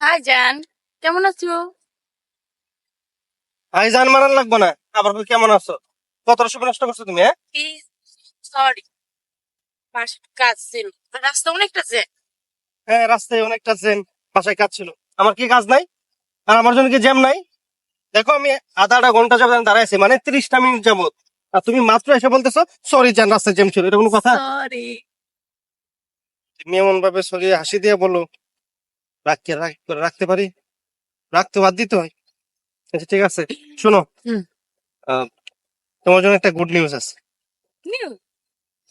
High জান কেমন আছো? আই জান মারান লাগবো না। আবার কেমন আছো? সময় নষ্ট করছ তুমি হ্যাঁ? সরি কাজ ছিল। রাস্তা অনেকটা হ্যাঁ রাস্তায় অনেকটা বাসায় কাজ ছিল। আমার কি কাজ নাই? আর আমার জন্য কি জ্যাম নাই? দেখো আমি আধা আধা ঘণ্টা যাবত দাঁড়াই আছি মানে তিরিশটা মিনিট যাবত। আর তুমি মাত্র এসে বলতেছো সরি জান রাস্তায় জ্যাম ছিল। এটা কোনো কথা? সরি তুমি এমন ভাবে সরি হাসি দিয়ে বলো। রাখতে রাখতে পারি? রাখতে বাদ দিতে হয়। আচ্ছা ঠিক আছে। শোনো। তোমার জন্য একটা গুড নিউজ আছে।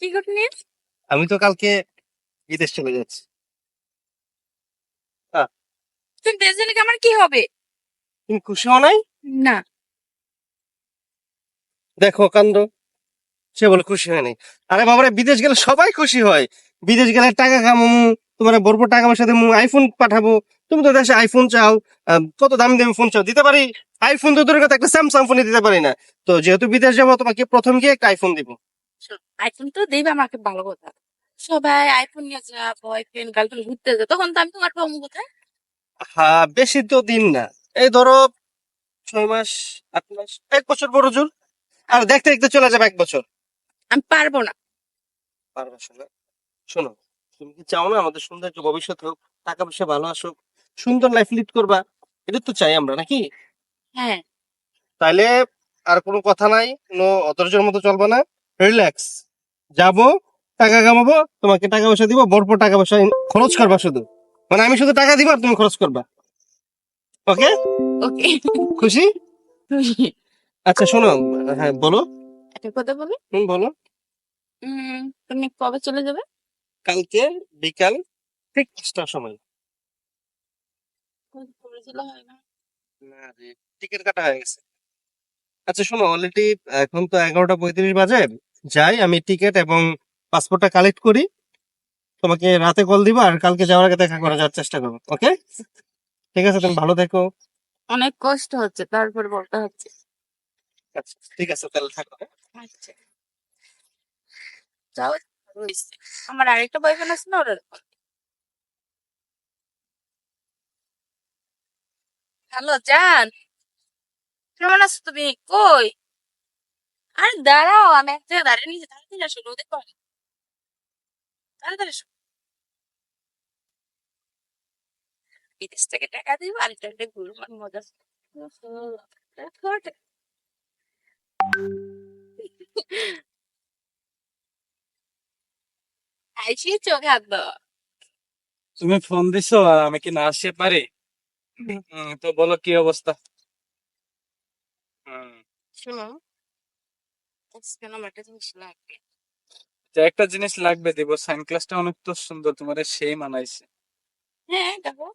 কি গুড নিউজ আমি তো কালকে বিদেশ চলে যাচ্ছি। তুমি আমার কি হবে? তুমি খুশি হও নাই? না। দেখো কান্দ। সে বলে খুশি হয় নাই। আরে বাবারে বিদেশ গেলে সবাই খুশি হয়। বিদেশ গেলে টাকা কামামু। তোমার বড় টাকা পয়সা দেবো আইফোন পাঠাবো। তুমি তো দেশে আইফোন চাও কত দাম দামি ফোন চাও দিতে পারি? আইফোন তো দূরের কথা একটা স্যামসাং ফোনে দিতে পারি না। তো যেহেতু বিদেশ যাব তোমাকে প্রথম গিয়ে একটা আইফোন দিব। আইফোন তো দেবে আমাকে ভালো কথা। সবাই আইফোন নিয়ে যা বয়ফ্রেন্ড গার্লফ্রেন্ড ঘুরতে যা তখন তো আমি তোমার পাবো কোথায়? হ্যাঁ বেশি তো দিন না। এই ধরো ছয় মাস আট মাস এক বছর বড় জোর। আর দেখতে দেখতে চলে যাবে এক বছর। আমি পারব না। পারবে শোনো শোনো তুমি কি চাও না আমাদের সুন্দর একটা ভবিষ্যৎ হোক টাকা পয়সা ভালো আসুক সুন্দর লাইফ লিড করবা? এটা তো চাই আমরা নাকি? হ্যাঁ। তাইলে আর কোনো কথা নাই কোনো অধৈর্যের মতো চলবে না। রিল্যাক্স যাব টাকা কামাবো তোমাকে টাকা পয়সা দিব বরপর টাকা পয়সা খরচ করবা শুধু। মানে আমি শুধু টাকা দিব আর তুমি খরচ করবা। ওকে? ওকে। খুশি? আচ্ছা শোনো হ্যাঁ বলো। একটা কথা বলি? হুম বলো। তুমি কবে চলে যাবে? কালকে বিকাল ঠিক পাঁচটার সময়। না? রে টিকিট কাটা হয়ে গেছে। আচ্ছা শোনো অলরেডি এখন তো এগারোটা পঁয়ত্রিশ বাজে। যাই আমি টিকিট এবং পাসপোর্টটা কালেক্ট করি। তোমাকে রাতে কল দিব আর কালকে যাওয়ার আগে দেখা করা যাওয়ার চেষ্টা করব ওকে ঠিক আছে তুমি ভালো থেকো। অনেক কষ্ট হচ্ছে তারপর বলতে হচ্ছে। আচ্ছা ঠিক আছে তাহলে থাকো হ্যাঁ? আচ্ছা। আমার আরেকটা বয়ফ্রেন্ড আছে না ওরা হ্যালো জান। কেমন আছো তুমি? কই? আরে দাঁড়াও আমি এক জায়গায় দাঁড়িয়ে নিয়েছি তাড়াতাড়ি আসো রোদে পারে তাড়াতাড়ি বিদেশ থেকে টাকা দিব আর একটা ঘুরবো আর মজা। দেখো, আইসি চোখে হাত দাও তুমি ফোন দিছো আর আমি কি না আসতে পারি? তো বলো কি অবস্থা? শুনো একটা জিনিস লাগবে। তো একটা জিনিস লাগবে দিব। সাইন ক্লাসটা অনেক তো সুন্দর তোমার সেই মানাইছে। হ্যাঁ দেখো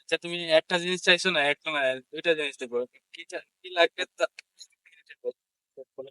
আচ্ছা তুমি একটা জিনিস চাইছো না একটা না দুইটা জিনিস দেবো। কি কি লাগবে তা- বলো।